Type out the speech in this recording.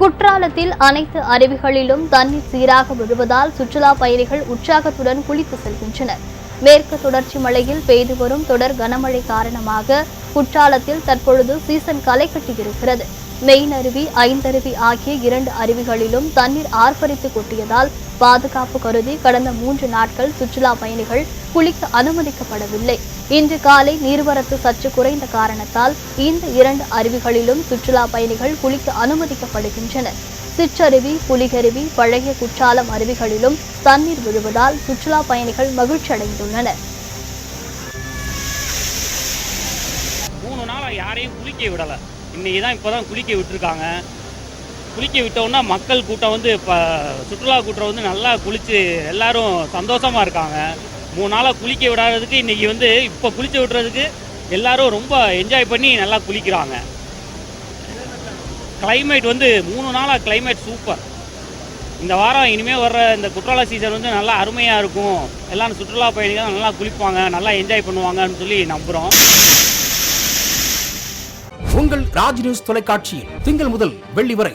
குற்றாலத்தில் அனைத்து அருவிகளிலும் தண்ணீர் சீராக விழுவதால் சுற்றுலா பயணிகள் உற்சாகத்துடன் குளித்து செல்கின்றனர். மேற்கு தொடர்ச்சி மலையில் பெய்து வரும் தொடர் கனமழை காரணமாக குற்றாலத்தில் தற்பொழுது சீசன் களை கட்டியிருக்கிறது. மெயின் அருவி ஐந்தருவி ஆகிய இரண்டு அருவிகளிலும் தண்ணீர் ஆர்ப்பரித்து கொட்டியதால் பாதுகாப்பு கருதி கடந்த மூன்று நாட்கள் சுற்றுலா பயணிகள் குளிக்க அனுமதிக்கப்படவில்லை. இன்று காலை நீர்வரத்து சற்று குறைந்த காரணத்தால் இந்த இரண்டு அருவிகளிலும் சுற்றுலா பயணிகள் குளிக்க அனுமதிக்கப்படுகின்றனர். சிற்றருவி புலிகருவி பழைய குற்றாலம் அருவிகளிலும் தண்ணீர் விழுவதால் சுற்றுலா பயணிகள் மகிழ்ச்சி அடைந்துள்ளனர் மூணு நாளாக யாரையும் குளிக்க விடலை. இன்னைக்கு தான் இப்போ தான் குளிக்க விட்டுருக்காங்க. குளிக்க விட்டோன்னா மக்கள் கூட்டம் வந்து இப்போ சுற்றுலா கூட்டம் வந்து நல்லா குளித்து எல்லாரும் சந்தோஷமாக இருக்காங்க. மூணு நாளாக குளிக்க விடாததுக்கு இன்றைக்கி வந்து இப்போ குளிக்க விடுறதுக்கு எல்லாரும் ரொம்ப என்ஜாய் பண்ணி நல்லா குளிக்கிறாங்க. கிளைமேட் வந்து மூணு நாளாக கிளைமேட் சூப்பர் இந்த வாரம் இனிமேல் வர்ற இந்த குற்றால சீசன் வந்து நல்லா அருமையாக இருக்கும். எல்லாம் சுற்றுலா பயணிகள் நல்லா குளிப்பாங்க நல்லா என்ஜாய் பண்ணுவாங்கன்னு சொல்லி நம்புகிறோம் உங்கள் ராஜ் நியூஸ் தொலைக்காட்சியில் திங்கள் முதல் வெள்ளி வரை